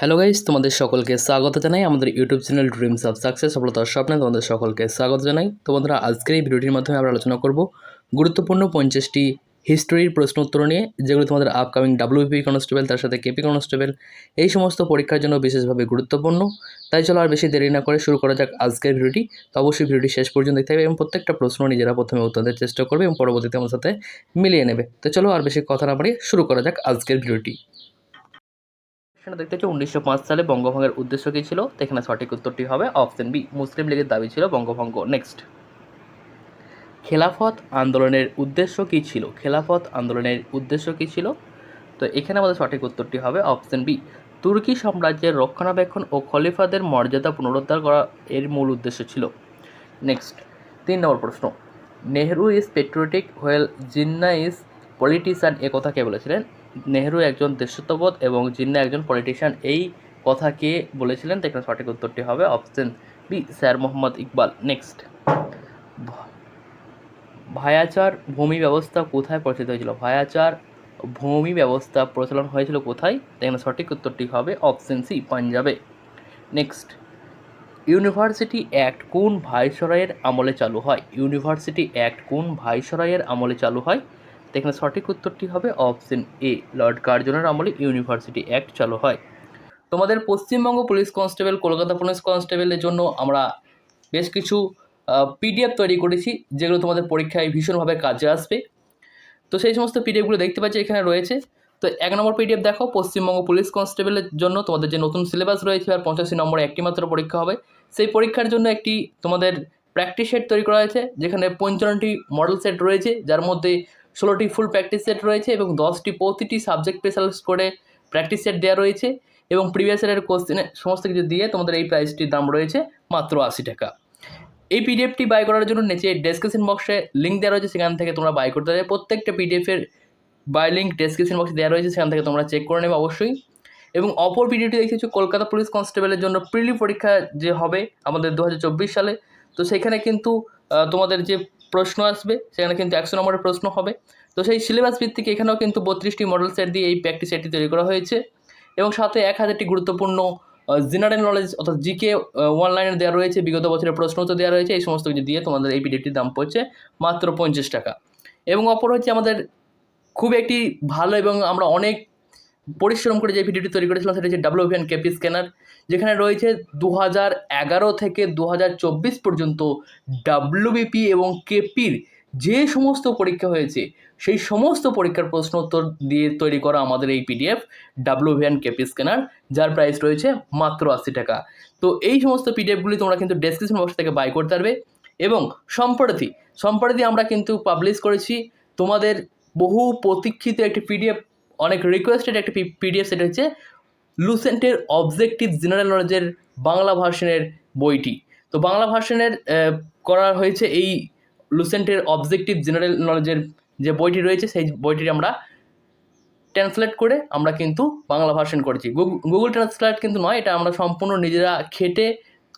Hello guys তোমাদের সকলকে স্বাগত জানাই আমাদের YouTube channel dreams of success সফলতার স্বপ্নে তোমাদের সকলকে স্বাগত জানাই। তো বন্ধুরা, আজকের এই ভিডিওটির মাধ্যমে আমরা আলোচনা করব গুরুত্বপূর্ণ পঞ্চাশটি হিস্টোরির প্রশ্ন উত্তর নিয়ে, যেগুলো তোমাদের আপকামিং ডাব্লিউপি কনস্টেবল তার সাথে কেপি কনস্টেবল এই সমস্ত পরীক্ষার জন্য বিশেষভাবে গুরুত্বপূর্ণ। তাই চলো আর বেশি দেরি না করে শুরু করা যাক আজকের ভিডিওটি। তো অবশ্যই ভিডিওটি শেষ পর্যন্ত দেখতে হবে এবং প্রত্যেকটা প্রশ্ন নিজেরা প্রথমে উত্তর দেওয়ার চেষ্টা করবে এবং পরবর্তীতে আমার সাথে মিলিয়ে নেবে। তো চলো আর বেশি কথা না বাড়িয়ে শুরু করা যাক আজকের ভিডিওটি। সেটা দেখতে হচ্ছে, উনিশশো পাঁচ সালে বঙ্গভঙ্গের উদ্দেশ্য কী ছিল? তো এখানে সঠিক উত্তরটি হবে অপশন বি মুসলিম লীগের দাবি ছিল বঙ্গভঙ্গ। নেক্সট খেলাফত আন্দোলনের উদ্দেশ্য কী ছিল? খেলাফত আন্দোলনের উদ্দেশ্য কী ছিল? তো এখানে আমাদের সঠিক উত্তরটি হবে অপশন বি তুর্কি সাম্রাজ্যের রক্ষণাবেক্ষণ ও খলিফাদের মর্যাদা পুনরুদ্ধার করা এর মূল উদ্দেশ্য ছিল। নেক্সট তিন নম্বর প্রশ্ন, Nehru is patriotic while Jinnah is politician এ কথা কে বলেছিলেন? নেহরু একজন দেশত্ববোধ এবং জিন্না একজন পলিটিশিয়ান এই কথা কে বলেছিলেন? তো এখানে সঠিক উত্তরটি হবে option B sir Mohammad Iqbal. Next ভায়াচার ভূমি ব্যবস্থা কোথায় প্রচলিত হয়েছিল? ভায়াচার ভূমি ব্যবস্থা প্রচলন হয়েছিল কোথায়? এখানে সঠিক উত্তরটি হবে অপশন সি পাঞ্জাবে। নেক্সট ইউনিভার্সিটি অ্যাক্ট কোন ভাইসরয়ের আমলে চালু হয়? ইউনিভার্সিটি অ্যাক্ট কোন ভাইসরয়ের আমলে চালু হয়? তো এখানে সঠিক উত্তরটি হবে অপশন এ লর্ড কার্জনের আমলে ইউনিভার্সিটি অ্যাক্ট চালু হয়। তোমাদের Paschimbanga police constable Kolkata police কনস্টেবলের জন্য আমরা বেশ কিছু পিডিএফ তৈরি করেছি, যেগুলো তোমাদের পরীক্ষায় ভীষণভাবে কাজে আসবে। তো সেই সমস্ত পিডিএফগুলো দেখতে পাচ্ছি, এখানে রয়েছে। তো এক নম্বর পিডিএফ দেখো, পশ্চিমবঙ্গ পুলিশ কনস্টেবলের জন্য তোমাদের যে নতুন সিলেবাস রয়েছে, আর পঞ্চাশি নম্বরে একটি মাত্র পরীক্ষা হবে। সেই পরীক্ষার জন্য একটি তোমাদের প্র্যাকটিস সেট তৈরি করা হয়েছে, যেখানে পঞ্চান্নটি মডেল সেট রয়েছে, যার মধ্যে ষোলোটি ফুল প্র্যাকটিস সেট রয়েছে এবং দশটি, প্রতিটি সাবজেক্ট স্পেশালাইজ করে প্র্যাকটিস সেট দেওয়া রয়েছে এবং প্রিভিয়াস ইয়ারের কোশ্চেনে সমস্ত কিছু দিয়ে তোমাদের এই প্রাইসটির দাম রয়েছে মাত্র আশি টাকা। এই পিডিএফটি বাই করার জন্য নিচে ডেসক্রিপশন বক্সে লিঙ্ক দেওয়া রয়েছে, সেখান থেকে তোমরা বাই করতে পারবে। প্রত্যেকটা পিডিএফের বাই লিঙ্ক ডেসক্রিপশন বক্সে দেওয়া রয়েছে, সেখান থেকে তোমরা চেক করে নেবে অবশ্যই। এবং অপর ভিডিওটি দেখেছি কলকাতা পুলিশ কনস্টেবলের জন্য প্রিলি পরীক্ষা যে হবে আমাদের দু হাজার চব্বিশ সালে। তো সেখানে কিন্তু তোমাদের যে প্রশ্ন আসবে, সেখানে কিন্তু একশো নম্বরের প্রশ্ন হবে। তো সেই সিলেবাস ভিত্তিক এখানেও কিন্তু বত্রিশটি মডেল সেট দিয়ে এই প্র্যাকটিস সেটটি তৈরি করা হয়েছে। এবং সাথে এক হাজারটি গুরুত্বপূর্ণ জেনারেল নলেজ অর্থাৎ জিকে অনলাইনে দেওয়া রয়েছে। বিগত বছরের প্রশ্ন তো দেওয়া রয়েছে। এই সমস্ত কিছু দিয়ে তোমাদের এই পিডিএফটির দাম পড়ছে মাত্র পঞ্চাশ টাকা। এবং অপর হচ্ছে আমাদের খুব একটি ভালো এবং আমরা অনেক পরিশ্রম করে যে ভিডিওটি তৈরি করেছিলাম সেটা হচ্ছে ডাব্লিউভিএন কেপি স্ক্যানার, যেখানে রয়েছে দু হাজার এগারো থেকে দু হাজার চব্বিশ পর্যন্ত ডাব্লিউবিপি এবং কেপির যে সমস্ত পরীক্ষা হয়েছে, সেই সমস্ত পরীক্ষার প্রশ্ন উত্তর দিয়ে তৈরি করা আমাদের এই পিডিএফ ডাব্লিউভিএন কেপি স্ক্যানার, যার প্রাইস রয়েছে মাত্র আশি টাকা। তো এই সমস্ত পিডিএফগুলি তোমরা কিন্তু ডেসক্রিপশন বক্স থেকে বাই করতে পারবে এবং সম্প্রতি সম্প্রতি আমরা কিন্তু পাবলিশ করেছি তোমাদের বহু প্রতীক্ষিত একটি পিডিএফ অনেক রিকোয়েস্টেড একটি পিডিএফ সেটা হচ্ছে লুসেন্টের অবজেক্টিভ জেনারেল নলেজের বাংলা ভার্সনের বইটি। তো বাংলা ভার্সনের করা হয়েছে এই লুসেন্টের অবজেক্টিভ জেনারেল নলেজের যে বইটি রয়েছে, সেই বইটি আমরা ট্রান্সলেট করে আমরা কিন্তু বাংলা ভার্সন করেছি। গুগল ট্রান্সলেট কিন্তু নয়, এটা আমরা সম্পূর্ণ নিজেরা খেটে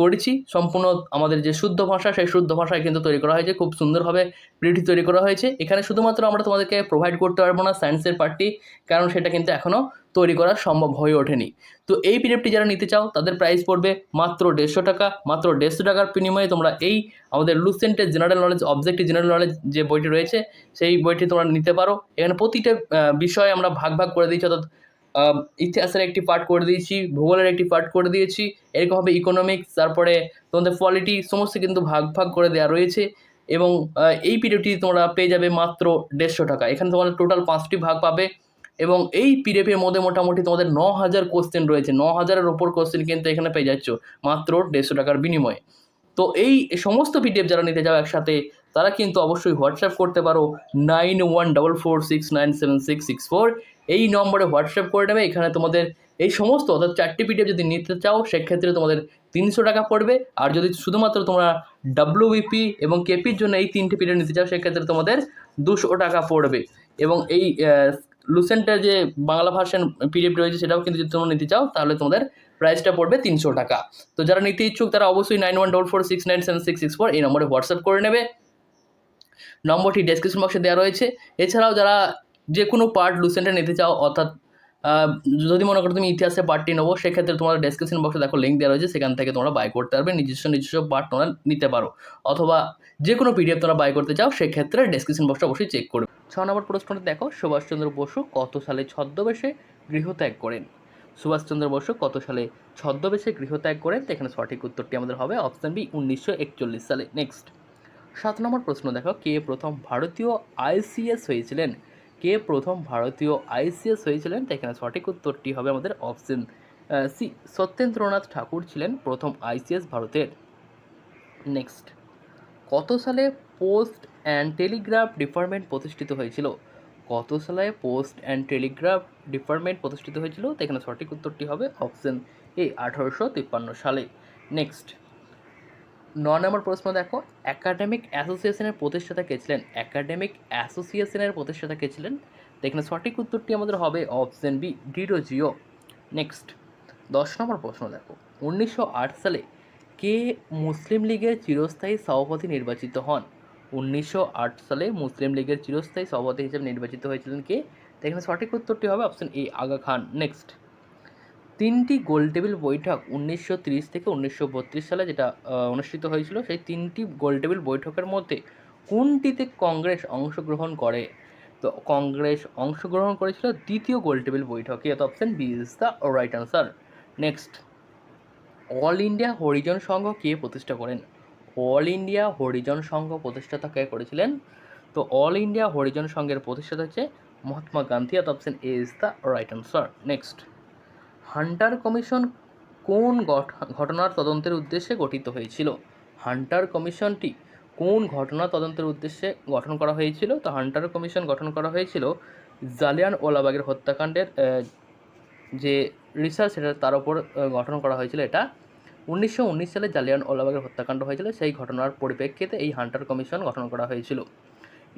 করেছি, সম্পূর্ণ আমাদের যে শুদ্ধ ভাষা, সেই শুদ্ধ ভাষায় কিন্তু তৈরি করা হয়েছে, খুব সুন্দরভাবে পিডিএফটি তৈরি করা হয়েছে। এখানে শুধুমাত্র আমরা তোমাদেরকে প্রোভাইড করতে পারব না সায়েন্সের পার্টটি কারণ সেটা কিন্তু এখনও তৈরি করা সম্ভব হয়ে ওঠেনি। তো এই পিডিএফটি যারা নিতে চাও, তাদের প্রাইস পড়বে মাত্র দেড়শো টাকা, মাত্র দেড়শো টাকার বিনিময়ে তোমরা এই আমাদের লুসেন্টের general knowledge objective general knowledge যে বইটি রয়েছে, সেই বইটি তোমরা নিতে পারো। এখানে প্রতিটা বিষয়ে আমরা ভাগ ভাগ করে দিয়েছি অর্থাৎ ইতিহাসের একটি পার্ট করে দিয়েছি, ভূগোলের একটি পার্ট করে দিয়েছি। এরকমভাবে ইকোনমিক্স তারপরে তোমাদের পলিটি সমস্ত কিন্তু ভাগ ভাগ করে দেওয়া রয়েছে। এবং এই পিডিএফটি তোমরা পেয়ে যাবে মাত্র দেড়শো টাকা। এখানে তোমাদের টোটাল পাঁচটি ভাগ পাবে। এবং এই পিডিএফের মধ্যে মোটামুটি তোমাদের ন হাজার কোশ্চেন রয়েছে। ন হাজারের ওপর কোশ্চেন কিন্তু এখানে পেয়ে যাচ্ছ মাত্র দেড়শো টাকার বিনিময়ে। তো এই সমস্ত পিডিএফ যারা নিতে যাও একসাথে তারা কিন্তু অবশ্যই হোয়াটসঅ্যাপ করতে পারো nine one double four six nine seven six six four এই নম্বরে হোয়াটসঅ্যাপ করে নেবে, এখানে তোমাদের এই সমস্ত অর্থাৎ চারটি পিডিএফ যদি নিতে চাও, সেক্ষেত্রে তোমাদের তিনশো টাকা পড়বে। আর যদি শুধুমাত্র তোমরা ডাব্লিউবিপি এবং কেপির জন্য এই তিনটে পিডিএফ নিতে চাও, সেক্ষেত্রে তোমাদের দুশো টাকা পড়বে। এবং এই লুসেন্টের যে বাংলা ভার্সন পিডিএফ রয়েছে, সেটাও কিন্তু যদি তোমরা নিতে চাও, তাহলে তোমাদের প্রাইসটা পড়বে তিনশো টাকা। তো যারা নিতে ইচ্ছুক, তারা অবশ্যই nine one double four six nine seven six six four এই নম্বরে হোয়াটসঅ্যাপ করে নেবে। নম্বরটি ডেসক্রিপশন বক্সে দেওয়া রয়েছে। এছাড়াও যারা যে কোনো পার্ট লুসেন্টে নিতে চাও, অর্থাৎ যদি মনে করো তুমি ইতিহাসে পার্টটি নেব, সেক্ষেত্রে তোমার ডেসক্রিপশন বক্সে দেখো লিঙ্ক দেওয়া রয়েছে, সেখান থেকে তোমরা বাই করতে পারবে। নিজস্ব নিজস্ব পার্ট তোমরা নিতে পারো। অথবা যে কোনো পিডিএফ তোমরা বাই করতে চাও, সেক্ষেত্রে ডেসক্রিপশন বক্সটা অবশ্যই চেক করবে। ছ নম্বর প্রশ্নটা দেখো, সুভাষচন্দ্র বসু কত সালে ছদ্মবেশে গৃহত্যাগ করেন? সুভাষচন্দ্র বসু কত সালে ছদ্মবেশে গৃহত্যাগ করেন? তো এখানে সঠিক উত্তরটি আমাদের হবে অপশন বি উনিশশো একচল্লিশ সালে। নেক্সট সাত নম্বর প্রশ্ন দেখো, কে প্রথম ভারতীয় আইসিএস হয়েছিলেন? কে প্রথম ভারতীয় আইসিএস হয়েছিলেন? তো এখানে সঠিক উত্তরটি হবে আমাদের অপশন সি সত্যেন্দ্রনাথ ঠাকুর ছিলেন প্রথম আইসিএস ভারতের। নেক্সট কত সালে পোস্ট অ্যান্ড টেলিগ্রাফ ডিপার্টমেন্ট প্রতিষ্ঠিত হয়েছিল? কত সালে পোস্ট অ্যান্ড টেলিগ্রাফ ডিপার্টমেন্ট প্রতিষ্ঠিত হয়েছিল? তো এখানে সঠিক উত্তরটি হবে অপশন এ আঠারোশো তিপ্পান্ন সালে। নেক্সট ন নম্বর প্রশ্ন দেখো একাডেমিক অ্যাসোসিয়েশনের প্রতিষ্ঠাতা কে ছিলেন? একাডেমিক অ্যাসোসিয়েশনের প্রতিষ্ঠাতা কে ছিলেন? এখানে সঠিক উত্তরটি আমাদের হবে option B Derozio next দশ নম্বর প্রশ্ন দেখো, উনিশশো আট সালে কে মুসলিম লীগের চিরস্থায়ী সভাপতি নির্বাচিত হন? উনিশশো আট সালে মুসলিম লীগের চিরস্থায়ী সভাপতি হিসেবে নির্বাচিত হয়েছিলেন কে? এখানে সঠিক উত্তরটি হবে অপশন এ আগা খান। নেক্সট তিনটি গোলটেবিল বৈঠক উনিশশো থেকে উনিশশো বত্রিশ সালে যেটা অনুষ্ঠিত হয়েছিল, সেই তিনটি গোল গোলটেবিল বৈঠকের মধ্যে কোনটিতে কংগ্রেস অংশগ্রহণ করে? তো কংগ্রেস অংশগ্রহণ করেছিল দ্বিতীয় গোলটেবিল বৈঠকে। অত option B is the right answer next all India Harijan Sangh কে প্রতিষ্ঠা করেন? অল ইন্ডিয়া হরিজন সংঘ প্রতিষ্ঠাতা কে করেছিলেন? তো অল ইন্ডিয়া হরিজন সংঘের প্রতিষ্ঠাতা হচ্ছে মহাত্মা গান্ধী। অত option A is the right answer next Hunter commission কোন ঘটনার তদন্তের উদ্দেশ্যে গঠিত হয়েছিল? হান্টার কমিশনটি কোন ঘটনা তদন্তের উদ্দেশ্যে গঠন করা হয়েছিল? তো হান্টার কমিশন গঠন করা হয়েছিল জালিয়ান ওলাবাগের হত্যাকাণ্ডের যে রিসার্চ সেটা তার আহ, গঠন করা হয়েছিল এটা। উনিশশো উনিশ সালে জালিয়ান ওলাবাগের হত্যাকাণ্ড হয়েছিল সেই ঘটনার পরিপ্রেক্ষিতে এই হান্টার কমিশন গঠন করা হয়েছিল।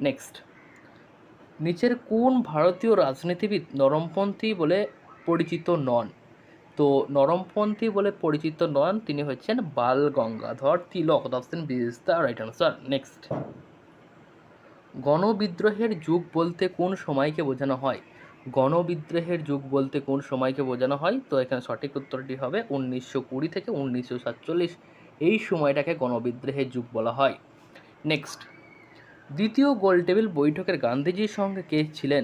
নেক্সট। নিচের কোন ভারতীয় রাজনীতিবিদ নরমপন্থী বলে পরিচিত নন? তো নরমপন্থী বলে পরিচিত নন, তিনি হচ্ছেন Bal Gangadhar Tilak. Option B is the right answer next গণবিদ্রোহের যুগ বলতে কোন সময়কে বোঝানো হয়? গণবিদ্রোহের যুগ বলতে কোন সময়কে বোঝানো হয়? তো এখানে সঠিক উত্তরটি হবে উনিশশো কুড়ি থেকে উনিশশো সাতচল্লিশ। এই সময়টাকে গণবিদ্রোহের যুগ বলা হয়। নেক্সট দ্বিতীয় গোলটেবিল বৈঠকের গান্ধীজির সঙ্গে কে ছিলেন?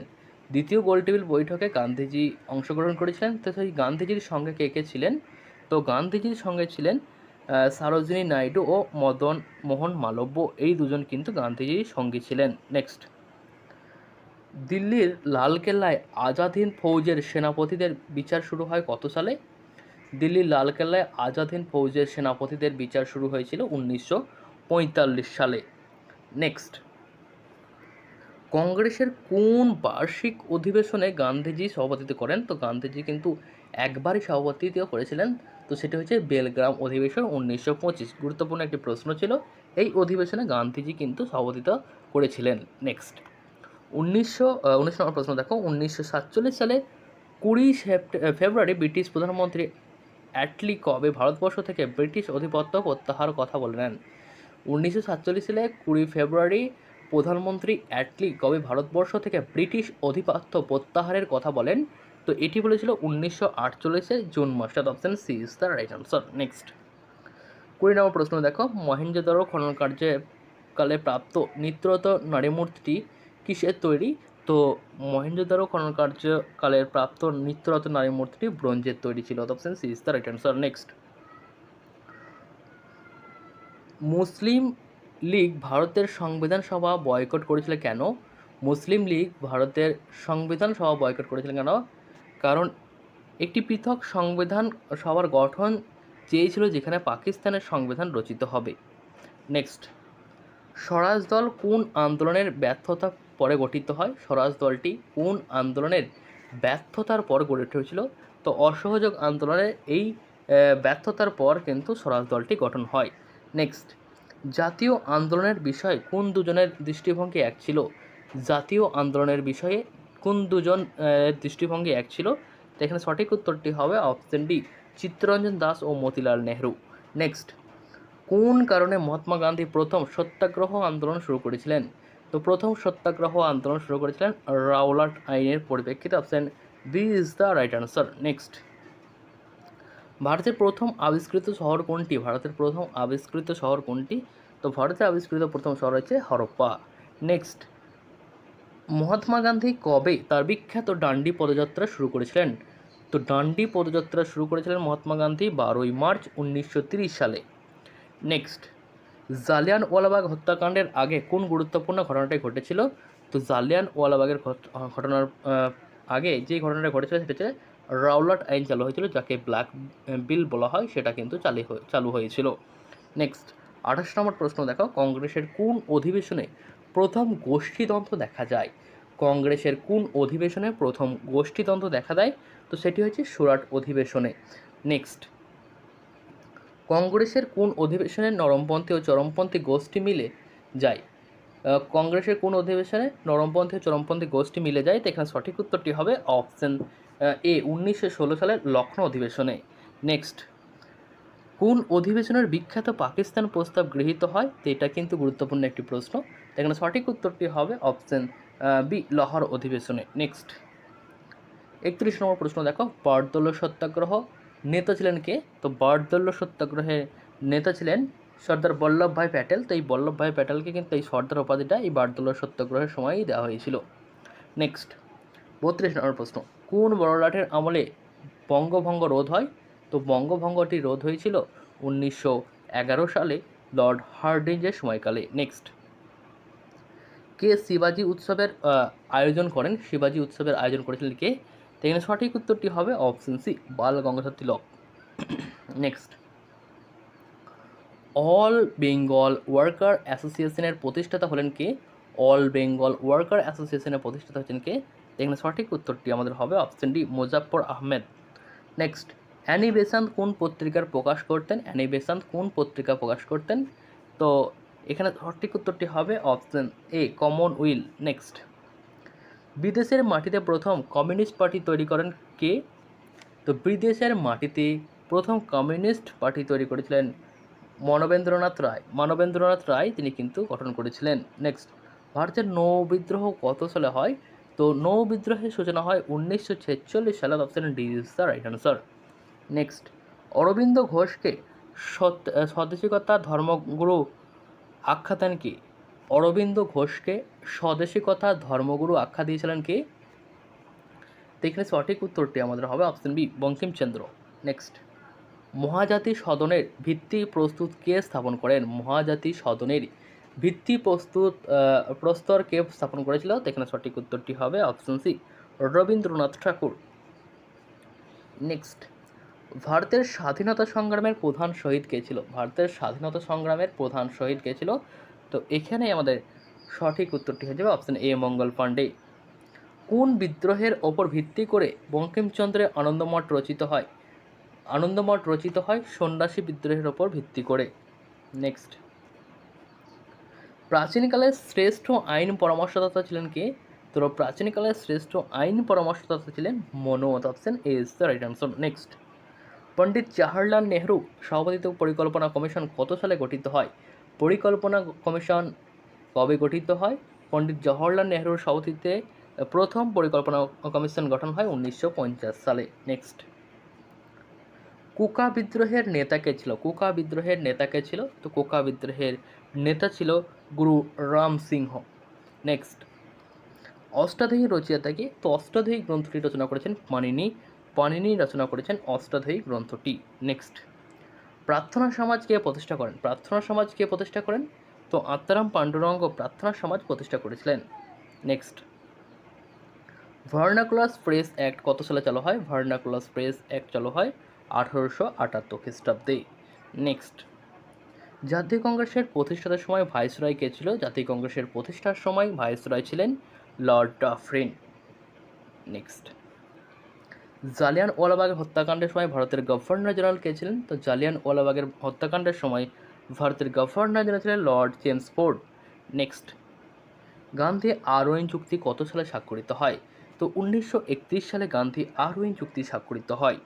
দ্বিতীয় গোলটেবিল বৈঠকে গান্ধীজি অংশগ্রহণ করেছিলেন। তো সেই গান্ধীজির সঙ্গে কে কে ছিলেন? তো গান্ধীজির সঙ্গে ছিলেন সারোজিনী নাইডু ও মদন মোহন মালব্য। এই দুজন কিন্তু গান্ধীজির সঙ্গী ছিলেন। নেক্সট দিল্লির লালকেল্লায় আজাদ হিন্দ ফৌজের সেনাপতিদের বিচার শুরু হয় কত সালে? দিল্লির লালকেল্লায় আজাদ হিন্দ ফৌজের সেনাপতিদের বিচার শুরু হয়েছিল উনিশশো পঁয়তাল্লিশ সালে। নেক্সট কংগ্রেসের কোন বার্ষিক অধিবেশনে গান্ধীজি সভাপতিত্ব করেন? তো গান্ধীজি কিন্তু একবারই সভাপতিত্ব করেছিলেন। তো সেটি হচ্ছে বেলগ্রাম অধিবেশন উনিশশো পঁচিশ। গুরুত্বপূর্ণ একটি প্রশ্ন ছিল, এই অধিবেশনে গান্ধীজি কিন্তু সভাপতিত্ব করেছিলেন। নেক্সট উনিশশো উনিশ নম্বর প্রশ্ন দেখো। উনিশশো সাতচল্লিশ সালে কুড়ি ফেব্রুয়ারি ব্রিটিশ প্রধানমন্ত্রী অ্যাটলি কবে ভারতবর্ষ থেকে ব্রিটিশ আধিপত্য প্রত্যাহার কথা বলে নেন উনিশশো সাতচল্লিশ সালে কুড়ি ফেব্রুয়ারি প্রধানমন্ত্রী অ্যাটলি কবে ভারতবর্ষ থেকে ব্রিটিশ আধিপত্য প্রত্যাহারের কথা বলেন, তো এটি বলেছিল উনিশশো আটচল্লিশে জুন মাসে। Option C is the right answer next কুড়ি নম্বর প্রশ্ন দেখো মহেঞ্জোদারো খনন কার্যে কালে প্রাপ্ত নিত্যরত নারীমূর্তিটি কিসের তৈরি? তো মহেঞ্জোদারো খনন কার্যকালের প্রাপ্ত নিত্যরত নারী মূর্তিটি ব্রোঞ্জের তৈরি ছিল। Option C is the right answer next Muslim League ভারতের সংবিধান সভা বয়কট করেছিল কেন? মুসলিম লীগ ভারতের সংবিধান সভা বয়কট করেছিল কেন? কারণ একটি পৃথক সংবিধান সভার গঠন চেয়েছিল যেখানে পাকিস্তানের সংবিধান রচিত হবে। নেক্সট। স্বরাজ দল কোন আন্দোলনের ব্যর্থতা পরে গঠিত হয়? স্বরাজ দলটি কোন আন্দোলনের ব্যর্থতার পর গড়ে উঠেছিল? তো অসহযোগ আন্দোলনের এই ব্যর্থতার পর কিন্তু স্বরাজ দলটি গঠন হয়। নেক্সট। জাতীয় আন্দোলনের বিষয়ে কোন দুজনের দৃষ্টিভঙ্গি এক ছিল? জাতীয় আন্দোলনের বিষয়ে কোন দুজন দৃষ্টিভঙ্গি এক ছিল? এখানে সঠিক উত্তরটি হবে অপশন ডি চিত্তরঞ্জন দাস ও মতিলাল নেহরু। নেক্সট কোন কারণে মহাত্মা গান্ধী প্রথম সত্যাগ্রহ আন্দোলন শুরু করেছিলেন? তো প্রথম সত্যাগ্রহ আন্দোলন শুরু করেছিলেন রাওলাট আইনের পরিপ্রেক্ষিতে option B is the right answer next ভারতের প্রথম আবিষ্কৃত শহর কোনটি? ভারতের প্রথম আবিষ্কৃত শহর কোনটি? তো ভারতে আবিষ্কৃত প্রথম শহর হচ্ছে হরপ্পা। নেক্সট মহাত্মা গান্ধী কবে তার বিখ্যাত ডান্ডি পদযাত্রা শুরু করেছিলেন? তো ডান্ডি পদযাত্রা শুরু করেছিলেন মহাত্মা গান্ধী বারোই মার্চ উনিশশো সালে। নেক্সট জালিয়ান ওয়ালাবাগ হত্যাকাণ্ডের আগে কোন গুরুত্বপূর্ণ ঘটনাটি ঘটেছিল? তো জালিয়ান ওয়ালাবাগের ঘটনার আগে যে ঘটনাটা ঘটেছিল সেটা হচ্ছে রাওলাট আইন চালু হয়েছিল, যাকে ব্ল্যাক, বিল বলা হয়, সেটা কিন্তু চালু চালু হয়েছিল। নেক্সট আঠাশ নম্বর প্রশ্ন, দেখো, কংগ্রেসের কোন অধিবেশনে প্রথম গোষ্ঠীতন্ত্র দেখা যায়? কংগ্রেসের কোন অধিবেশনে প্রথম গোষ্ঠীতন্ত্র দেখা দেয়? তো সেটি হচ্ছে সুরাট অধিবেশনে। নেক্সট কংগ্রেসের কোন অধিবেশনে নরমপন্থী ও চরমপন্থী গোষ্ঠী মিলে যায়? কংগ্রেসের কোন অধিবেশনে নরমপন্থী ও চরমপন্থী গোষ্ঠী মিলে যায়? তো এখানে সঠিক উত্তরটি হবে অপশন এ, উনিশশো ষোলো সালের লখনৌ অধিবেশনে। নেক্সট কোন অধিবেশনের বিখ্যাত পাকিস্তান প্রস্তাব গৃহীত হয়? তো এটা কিন্তু গুরুত্বপূর্ণ একটি প্রশ্ন। এখানে সঠিক উত্তরটি হবে অপশন বি লাহোর অধিবেশনে। নেক্সট একত্রিশ নম্বর প্রশ্ন দেখো। বারদৌল সত্যাগ্রহ, নেতা ছিলেন কে? তো বারদৌল সত্যাগ্রহের নেতা ছিলেন সর্দার বল্লভভাই প্যাটেল। তো এই বল্লভভাই প্যাটেলকে কিন্তু এই সর্দার উপাধিটা এই বারদৌল সত্যাগ্রহের সময়ই দেওয়া হয়েছিল। নেক্সট বত্রিশ নম্বর প্রশ্ন। কোন বড়লাটের আমলে বঙ্গভঙ্গ রোধ হয়? তো বঙ্গভঙ্গটি রোধ হয়েছিল উনিশশো এগারো সালে লর্ড হার্ডিঞ্জের সময়কালে। নেক্সট কে শিবাজি উৎসবের আয়োজন করেন? শিবাজি উৎসবের আয়োজন করেছিলেন কে? এখানে সঠিক উত্তরটি হবে option C Bal Gangadhar Tilak. Next all Bengal worker অ্যাসোসিয়েশনের প্রতিষ্ঠাতা হলেন কে? অল বেঙ্গল ওয়ার্কার অ্যাসোসিয়েশনের প্রতিষ্ঠাতা হচ্ছেন কে? এখানে সঠিক উত্তরটি আমাদের হবে option D Muzaffar Ahmed. Next Annie Besant কোন পত্রিকার প্রকাশ করতেন অ্যানি বেসান্ত কোন পত্রিকা প্রকাশ করতেন? তো এখানে সঠিক উত্তরটি হবে option A common will next. বিদেশের মাটিতে প্রথম কমিউনিস্ট পার্টি তৈরি করেন কে? তো বিদেশের মাটিতে প্রথম কমিউনিস্ট পার্টি তৈরি করেছিলেন মানবেন্দ্রনাথ রায়। মানবেন্দ্রনাথ রায় তিনি কিন্তু গঠন করেছিলেন। নেক্সট। ভারতের নৌ বিদ্রোহ কত সালে হয়? তো নৌ বিদ্রোহের সূচনা হয় উনিশশো ছেচল্লিশ সালে option D is the right answer next Aurobindo ঘোষকে স্বদেশিকতা ধর্মগুরু আখ্যা দেন কি? অরবিন্দ ঘোষকে স্বদেশিকতা ধর্মগুরু আখ্যা দিয়েছিলেন কে? এখানে সঠিক উত্তরটি আমাদের হবে option B Bankimchandra. Next Mahajati সদনের ভিত্তি প্রস্তুত কে স্থাপন করেন? মহাজাতি সদনের ভিত্তি প্রস্তুত প্রস্তর কে স্থাপন করেছিল? এখানে সঠিক উত্তরটি হবে option C Rabindranath Thakur. Next ভারতের স্বাধীনতা সংগ্রামের প্রধান শহীদ কে ছিল? ভারতের স্বাধীনতা সংগ্রামের প্রধান শহীদ কে ছিল? তো এখানেই আমাদের সঠিক উত্তরটি হয়ে যাবে অপশন এ মঙ্গল পাণ্ডে। কোন বিদ্রোহের ওপর ভিত্তি করে বঙ্কিমচন্দ্রের আনন্দমঠ রচিত হয়? আনন্দমঠ রচিত হয় সন্ন্যাসী বিদ্রোহের ওপর ভিত্তি করে। নেক্সট প্রাচীনকালের শ্রেষ্ঠ আইন পরামর্শদাতা ছিলেন কে? তো প্রাচীনকালের শ্রেষ্ঠ আইন পরামর্শদাতা ছিলেন মনোমত option A is the right answer next Pandit Jawaharlal Nehru সভাপতিত্ব পরিকল্পনা কমিশন কত সালে গঠিত হয়? পরিকল্পনা কমিশন কবে গঠিত হয়? পণ্ডিত জওহরলাল নেহরুর সভাপতিত্বে প্রথম পরিকল্পনা কমিশন গঠন হয় উনিশশো পঞ্চাশ সালে। নেক্সট কুকা বিদ্রোহের নেতা কে ছিল? কুকা বিদ্রোহের নেতা কে ছিল? তো কুকা বিদ্রোহের নেতা ছিল গুরু রাম সিংহ। নেক্সট অষ্টাধ্যায়ী রচয়িতা কি তো অষ্টাধ্যায়ী গ্রন্থটি রচনা করেছেন পানিনি পানিনি রচনা করেছেন অষ্টাধ্যায়ী গ্রন্থটি। নেক্সট প্রার্থনা সমাজ কে প্রতিষ্ঠা করেন। প্রার্থনা সমাজ কে প্রতিষ্ঠা করেন? তো আত্মারাম পাণ্ডুরঙ্গ প্রার্থনা সমাজ প্রতিষ্ঠা করেছিলেন। নেক্সট ভার্নাকুলাস প্রেস অ্যাক্ট কত সালে চালু হয়? ভার্নাকুলাস প্রেস অ্যাক্ট চালু হয় আঠারোশো আটাত্তর খ্রিস্টাব্দে। নেক্সট জাতীয় কংগ্রেসের প্রতিষ্ঠাতার সময় ভাইসরয় কে ছিল? জাতীয় কংগ্রেসের প্রতিষ্ঠার সময় ভাইসরয় ছিলেন লর্ড ডাফরিন। নেক্সট জালিয়ান ওয়ালাবাগের হত্যাকাণ্ডের সময় ভারতের গভর্নর জেনারেল কে ছিলেন? তো জালিয়ান ওয়ালাবাগের হত্যাকাণ্ডের সময় ভারতের গভর্নর জেনারেল ছিলেন lord James Ford. Next. Gandhi Irwin চুক্তি কত সালে স্বাক্ষরিত হয়? তো উনিশশো একত্রিশ সালে গান্ধী আরওইন চুক্তি স্বাক্ষরিত হয়।